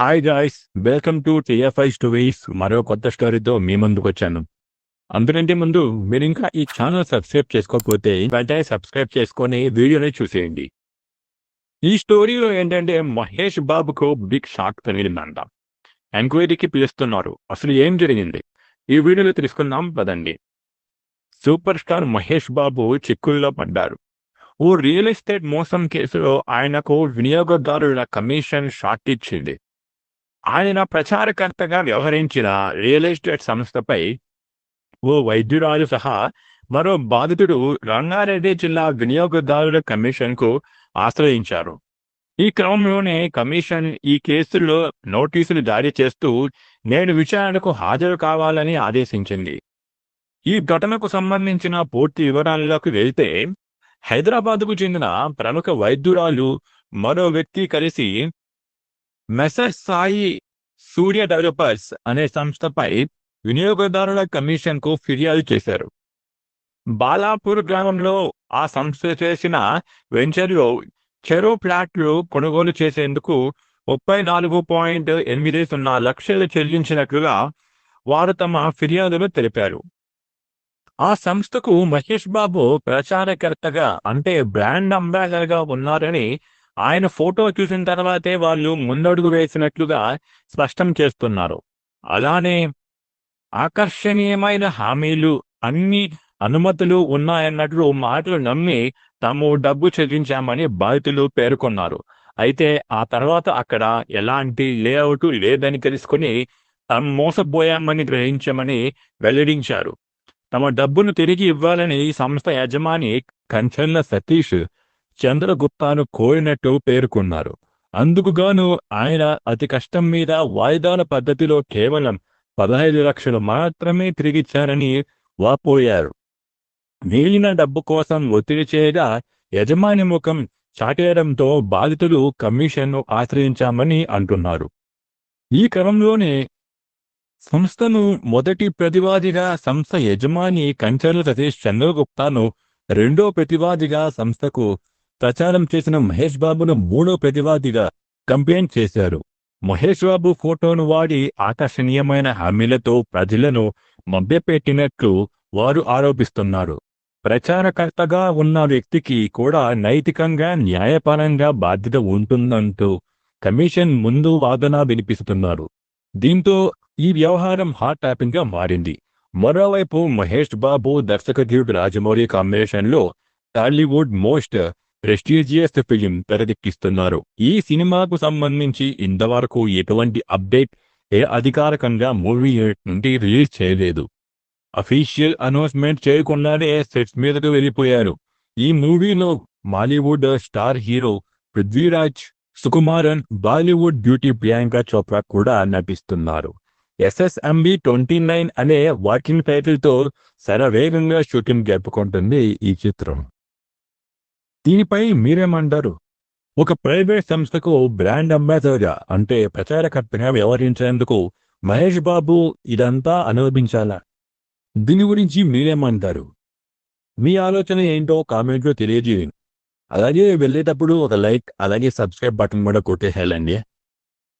Hi guys welcome to TFI stories మరో కొత్త స్టోరీతో మీ ముందుకు వచ్చాను. అందుకంటే ముందు మీరు ఇంకా ఈ ఛానల్ సబ్స్క్రైబ్ చేసుకోకపోతే వెంటనే సబ్స్క్రైబ్ చేసుకొని వీడియోని చూసేయండి. ఈ స్టోరీలో ఏంటంటే మహేష్ బాబుకు బిగ్ షాక్ తగిలిందంట. ఎంక్వైరీకి పిలుస్తున్నారు. అసలు ఏం జరిగింది? ఈ వీడియోలో తెలుసుకుందాం పదండి. సూపర్ స్టార్ మహేష్ బాబు చిక్కుల్లో పడ్డారు. ఓ రియల్ ఎస్టేట్ మోసం కేసులో ఆయనకు వినియోగదారుల కమిషన్ షాక్ ఇచ్చింది. ఆయన ప్రచారకర్తగా వ్యవహరించిన రియల్ ఎస్టేట్ సంస్థపై ఓ వైద్యురాలు సహా మరో బాధితుడు రంగారెడ్డి జిల్లా వినియోగదారుల కమిషన్కు ఆశ్రయించారు. ఈ క్రమంలోనే కమిషన్ ఈ కేసులో నోటీసులు జారీ చేస్తూ నేను విచారణకు హాజరు కావాలని ఆదేశించింది. ఈ ఘటనకు సంబంధించిన పూర్తి వివరాలలోకి వెళ్తే హైదరాబాద్కు చెందిన ప్రముఖ వైద్యురాలు మరో వ్యక్తి కలిసి మెసర్ సాయి సూర్య డెవలపర్స్ అనే సంస్థపై వినియోగదారుల కమిషన్కు ఫిర్యాదు చేశారు. బాలాపూర్ గ్రామంలో ఆ సంస్థ చేసిన వెంచర్లో చెరో ప్లాట్లు కొనుగోలు చేసేందుకు ముప్పై నాలుగు పాయింట్ ఎనిమిది సున్నా లక్షలు చెల్లించినట్లుగా వారు తమ ఫిర్యాదులు తెలిపారు. ఆ సంస్థకు మహేష్ బాబు ప్రచారకర్తగా అంటే బ్రాండ్ అంబాసిడర్గా ఉన్నారని ఆయన ఫోటో చూసిన తర్వాతే వాళ్ళు ముందడుగు వేసినట్లుగా స్పష్టం చేస్తున్నారు. అలానే ఆకర్షణీయమైన హామీలు అన్ని అనుమతులు ఉన్నాయన్నట్లు మాటలు నమ్మి తాము డబ్బు చెల్లించామని బాధితులు పేర్కొన్నారు. అయితే ఆ తర్వాత అక్కడ ఎలాంటి లేఅవుట్ లేదని తెలుసుకుని తాము మోసపోయామని గ్రహించమని వెల్లడించారు. తమ డబ్బును తిరిగి ఇవ్వాలని సంస్థ యజమాని కంచర్ల సతీష్ చంద్రగుప్తాను కోరినట్టు పేర్కొన్నారు. అందుకుగాను ఆయన అతి కష్టం మీద వాయిదాల పద్ధతిలో కేవలం పదహైదు లక్షలు మాత్రమే తిరిగిచ్చారని వాపోయారు. మిగిలిన డబ్బు కోసం ఒత్తిడి చేయగా యజమాని ముఖం చాటేయడంతో బాధితులు కమిషన్ను ఆశ్రయించామని అంటున్నారు. ఈ క్రమంలోనే సంస్థను మొదటి ప్రతివాదిగా సంస్థ యజమాని కంచర్ల సతీష్ చంద్రగుప్తాను రెండో ప్రతివాదిగా సంస్థకు ప్రచారం చేసిన మహేష్ బాబును మూడో ప్రతివాదిగా కంప్లైంట్ చేశారు. మహేష్ బాబు ఫోటోను వాడి ఆకర్షణీయమైన హామీలతో ప్రజలను మభ్యపెట్టినట్లు వారు ఆరోపిస్తున్నారు. ప్రచారకర్తగా ఉన్న వ్యక్తికి కూడా నైతికంగా న్యాయపరంగా బాధ్యత ఉంటుందంటూ కమిషన్ ముందు వాదన వినిపిస్తున్నారు. దీంతో ఈ వ్యవహారం హాట్ టాపిక్గా మారింది. మరోవైపు మహేష్ బాబు దర్శకధీరుడు రాజమౌళి కాంబినేషన్లో టాలీవుడ్ మోస్ట్ ప్రెస్టీజియస్ ఫిలిం తెరదెక్కిస్తున్నారు ఈ సినిమాకు సంబంధించి ఇంతవరకు ఎటువంటి అప్డేట్ ఏ అధికారికంగా మూవీ నుండి రిలీజ్ చేయలేదు. అఫీషియల్ అనౌన్స్మెంట్ చేయకుండానే సెట్స్ మీదకు వెళ్ళిపోయారు. ఈ మూవీలో Mollywood star hero Prithviraj Sukumaran Bollywood beauty Priyanka Chopra కూడా నటిస్తున్నారు. ఎస్ఎస్ఎంబి ట్వంటీ నైన్ అనే వాకింగ్ టైటిల్తో శరవేగంగా షూటింగ్ జరుపుకుంటుంది ఈ చిత్రం. దీనిపై మీరేమంటారు? ఒక ప్రైవేట్ సంస్థకు బ్రాండ్ అంబాసిడర్ అంటే ప్రచారకర్తగా వ్యవహరించేందుకు మహేష్ బాబు ఇదంతా అనుభవించాలా దీని గురించి మీరేమంటారు? మీ ఆలోచన ఏంటో కామెంట్లో తెలియజేయండి. అలాగే వెళ్ళేటప్పుడు ఒక లైక్ అలాగే సబ్స్క్రైబ్ బటన్ కూడా కొట్టేసేయాలండి